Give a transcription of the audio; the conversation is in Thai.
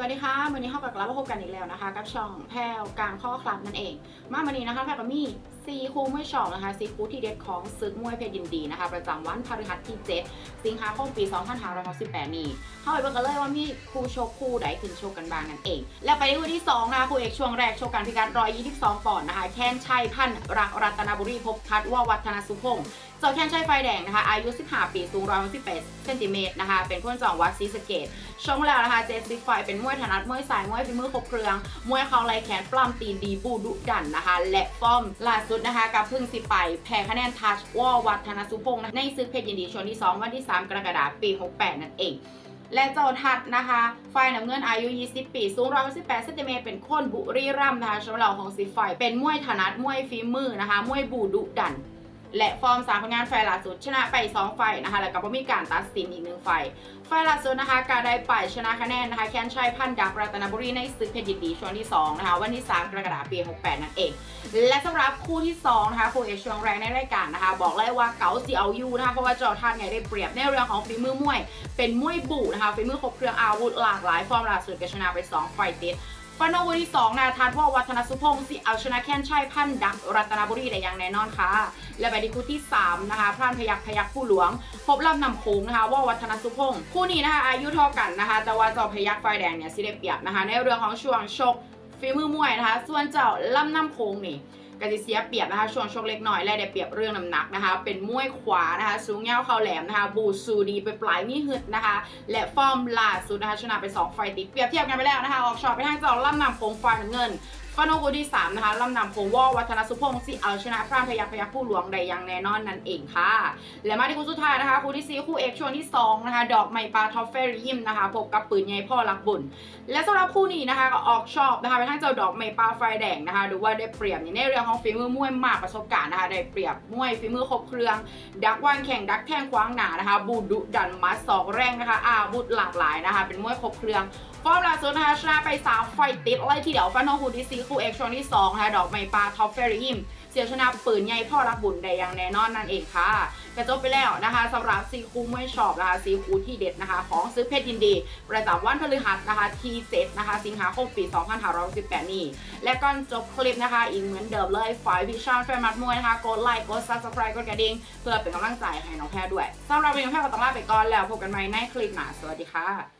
วัสดีค่ะวันนี้เข้ากับกลับมาพบกันอีกแล้วนะคะ กับช่องแพลวกลางข้อคลับนั่นเอง มาวันนี้นะคะแพลวกับมี่ซีคูไม่ชอบนะคะซีคูที่เด็ดของซึกมวยเพชรยินดีนะคะ ประจำวันพฤหัสที่ 7 สิงหาคมปี 2568 นี้เข้าไปเบิ่งกันเลยว่ามีคู่โชคคู่ใดขึ้นโชคกันบ้างนั่นเอง แล้วไปที่คู่ที่2นะคะคู่เอกช่วงแรกโชคกันพิการ 122 ปอนด์นะคะ แค้นชัยพันธ์รักรัตนบุรีพบทัศน์ว่าวัฒนสุพงศ์เจ้าแค้นชัยไฟแดงนะคะ อายุ 15 ปีสูง118เซนติเมตรนะคะ เป็นคนจังวัดศรีสเกษช่วงแล้วนะคะ เจสซิฟไฟเป็นมวยถนัดมวยสายมวยฝีมือครบเครื่อง มวยเขาไหลแขนปล้ำตีนดีบูดุดันนะคะ และฟอร์มล่าสุดนะคะกับพึ่งสิไปแพ้คะแนนทัชวอวัฒนสุพงศ์ในศึกเพชรยินดีชนที่ 2 วันที่ 3 กรกฎาคมปี 68 นั่นเอง และเจ้าทัดนะคะฝ่ายน้ำเงินอายุ 20 ปี สูง 118เซนติเมตรเป็นคนบุรีรัมย์นะคะชาวเหล่าของสิไฟเป็นมวยถนัดมวยฝีมือนะคะมวยบูดุดัน และฟอร์มสามผลงานไฟล์ล่าสุดชนะไป 2 ไฟนะคะ แล้วก็บ่มีการตัดสินอีกหนึ่งไฟ ไฟล์ล่าสุดนะคะการได้ไปชนะคะแนนนะคะแคนชัยพันดับรัตนบุรีในศึกเพชรยินดีช่วงที่2นะคะวันที่ 3 กรกฎาคมปี 68 นั่นเอง และสำหรับคู่ที่2นะคะคู่เอกช่วงแรกในรายการนะคะ บอกเลยว่าเก๋าสีเอายูนะคะเพราะว่าจอท่านไงได้เปรียบในเรื่องของฝีมือมวย เป็นมวยบูนะคะฝีมือครบเครื่องอาวุธหลากหลายฟอร์มล่าสุดก็ชนะไป 2 ไฟล์ติด ฟันโนวันที่2นาทาน์ว่าวัฒนสุพงศ์สิเอาชนะแค้นชัยพันดักรัตนบุรีได้อย่างแน่นอนค่ะ และไปที่คู่ที่ 3 นะคะพรานพยักพยักผู้หลวง พบลำนำโค้งนะคะว่าวัฒนสุพงศ์คู่นี้นะคะอายุเท่ากันนะคะ แต่ว่าเจ้าพยักไฟแดงเนี่ยสิได้เปรียบนะคะ ในเรื่องของช่วงชกฝีมือมวยนะคะ ส่วนเจ้าลำนำโค้งนี่ กติเสียเปรียบนะคะช่วงชกเล็กน้อยและได้เปรียบเรื่องน้ำหนักนะคะ เป็นมวยขวานะคะสูงยาวเข่าแหลมนะคะ บูซูดีไปปลายมีหึดนะคะ และฟอร์มล่าสุดนะคะชนะไป 2 ไฟล์ติดเปรียบเทียบกันไปแล้วนะคะ ออกช็อตไปทางจอล่ำนำโค้งไฟน้ำเงิน ฟาโนโกที่3นะคะลำนำโควอวัฒนสุพงศ์สิเอาชนะพรานพยักพยักผู้หลวงได้อย่างแน่นอนนั่นเองค่ะ และมาที่คู่สุดท้ายนะคะคู่ที่4คู่เอกชวงที่2นะคะดอกไม้ปลาทอฟเฟอร์ยิมนะคะพบกับปืนใหญ่พ่อรักบุญ และสำหรับคู่นี้นะคะก็ออกชอบนะคะไปทางเจ้าดอกไม้ปลาไฟแดงนะคะดูว่าได้เปรียบในเรื่องของฝีมือมวยมากประสบการณ์นะคะได้เปรียบมวยฝีมือครบเครื่อง ดักวางแข่งดักแทงคว้างหนานะคะ บูดุดันมัดศอกแรงนะคะอาวุธหลากหลายนะคะ เป็นมวยครบเครื่องฟอร์มล่าสุดนะคะชนะไป3ไฟติดเลยทีเดียวฟันทองคูที่ซีคู่เอกช่วงที่2นะคะดอกไม้ปลาท็อปเฟรยิมเสียชนะปืนใหญ่พ่อรักบุญได้อย่างแน่นอนนั่นเองค่ะกระจบไปแล้วนะคะสำหรับซีคูมวยชอบนะคะซีคูที่เด็ดนะคะ ของซื้อเพชรยินดี ประจำวันพฤหัสนะคะที่เจ็ดนะคะ สิงหาคมปี2518นี้ และก่อนจบคลิปนะคะ อีกเหมือนเดิมเลยฝ่ายพิชชั่นแฟนมัดมวยนะคะกดไลค์กด subscribe กดกระดิ่งเพื่อเป็นกำลังใจให้น้องแพรด้วยสำหรับวันนี้น้อแพรก็ต้องลาไปก่อนแล้วพบกันใหม่ในคลิปหน้าสวัสดีค่ะ